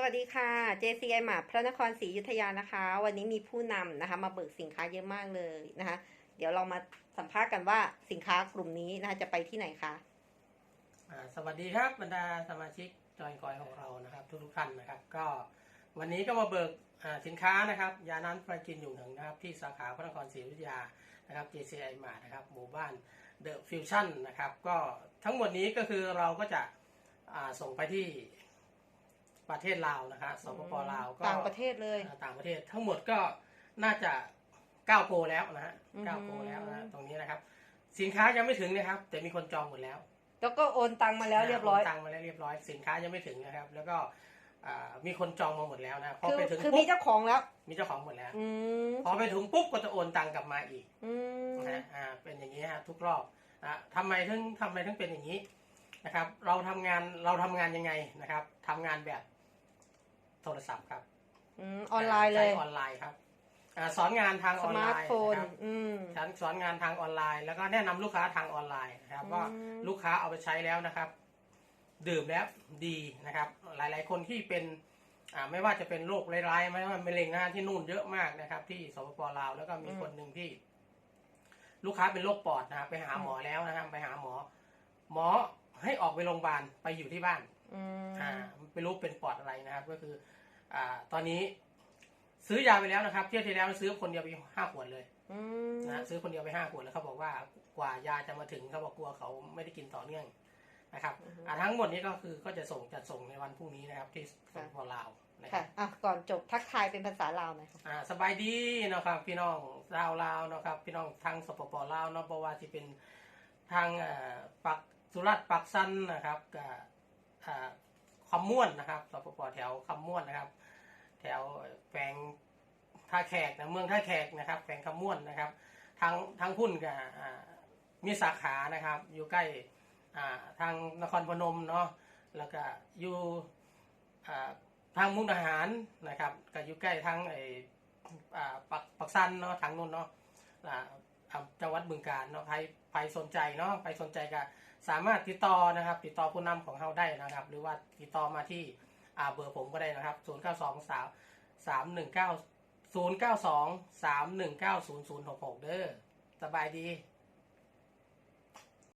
สวัสดีค่ะ JCI หมาพระนครศรีอยุธยานะคะ วันนี้มีผู้นำนะคะ มาเบิกสินค้าเยอะมากเลยนะคะ เดี๋ยวเรามาสัมภาษณ์กันว่าสินค้ากลุ่มนี้นะคะจะไปที่ไหนคะอ่าสวัสดีครับบรรดาสมาชิกจอยกอยของเรานะครับ ทุกทุกๆท่านนะครับ ก็วันนี้ก็มาเบิกอ่าสินค้านะครับ ยานั้นประกินอยู่หนึ่งนะครับ ที่สาขาพระนครศรีอยุธยานะครับ JCI มานะครับหมู่บ้านเดอะฟิวชั่นนะครับก็ทั้งหมดนี้ก็คือเราก็จะอ่าส่งไปที่ ประเทศลาวนะครับสปปลาวก็ต่างประเทศเลยอ่าต่างประเทศทั้งหมดก็น่าจะ9โปรแล้วนะฮะอืม9โปรแล้วนะตรงนี้นะครับ สินค้ายังไม่ถึงนะครับ แต่มีคนจองหมดแล้ว แล้วก็โอนตังมาแล้วเรียบร้อยโนตังค์มาแล้วเรียบร้อย สินค้ายังไม่ถึงนะครับ แล้วก็อ่ามีคนจองมาหมดแล้วนะพอคือไปถึงคือปุ๊มีบเจ้าของแล้ว มีเจ้าของหมดแล้วอืมพอไปถึงปุ๊บก็จะโอนตังค์กลับมาอีกอืมนะฮะอ่าเป็นอย่างนี้ฮะทุกรอบนะทำไมถึงทำไมถึงเป็นอย่างนี้นะครับ เราทำงานเราทำงานยังไงนะครับทำงานแบบโทรศัพท์ครับอืมออนไลน์เลยใช้ออนไลน์ครับอ่าสอนงานทางอสอนไลมาร์ทน์โฟนนะครับอืมฉันสอนงานทางออนไลน์ แล้วก็แนะนำลูกค้าทางออนไลน์นะครับอืมว่าลูกค้าเอาไปใช้แล้วนะครับ ดื่มแล้วดีนะครับ หลาย ๆ คนที่เป็นอ่าไม่ว่าจะเป็นโรคร้ายๆไม่ว่ามะเร็งนะที่นู่นเยอะมากนะครับ ที่สปปลาวแล้วก็มีคนหนึ่งที่ ลูกค้าเป็นโรคปอดนะครับไปหาหมอแล้วนะครับ ไปหาหมอ หมอให้ออกไปโรงพยาบาลไปอยู่ที่บ้านอืมอ่าไม่รู้เป็นปอดอะไรนะครับ ก็คือ อ่า ตอนนี้ซื้อยาไปแล้วนะครับ เที่ยวที่แล้วซื้อคนเดียวไปห้าขวดเลยอืมนะซื้อคนเดียวไปห้าขวดแล้วเขาบอกว่ากว่ายาจะมาถึงเขาบอกกลัวเขาไม่ได้กินต่อเนื่องนะครับอ่าทั้งหมดนี้ก็คือก็จะส่งจัดส่งในวันพรุ่งนี้นะครับ ที่สปปลาวนะคค่ะรับอะก่อนจบทักทายเป็นภาษาลาวหน่อยค่ะอ่าสบายดีนะครับ พี่น้องลาวลาวนะครับ พี่น้องทางสปปลาวเนาะเพราะว่าที่เป็นทางเอ่อปักสุรัตน์ปักซันนะครับกับอ่า คำม่วนนะครับสปปแถวคำม่วนนะครับ แถวแฝงท่าแขกนะเมืองท่าแขกนะครับแฝงคำม่วนนะครับทางทางพุ่นกับมีสาขานะครับ อยู่ใกล้ทางนครพนมเนาะแล้วก็อยู่ทางมุกดาหารนะครับก็อยู่ใกล้ทางไอ้อ่าปักปักซันเนาะทางนู้นเนาะจังหวัดบึงกาฬเนาะใครใครสนใจเนาะใครสนใจก็ สามารถติดต่อนะครับ ติดต่อผู้นำของเราได้นะครับ หรือว่าติดต่อมาที่เบอร์ผมก็ได้นะครับ 0 9 2 3 3 1 9 0 9 2 3 1 9 0 0 6 6 เด้อสบายดี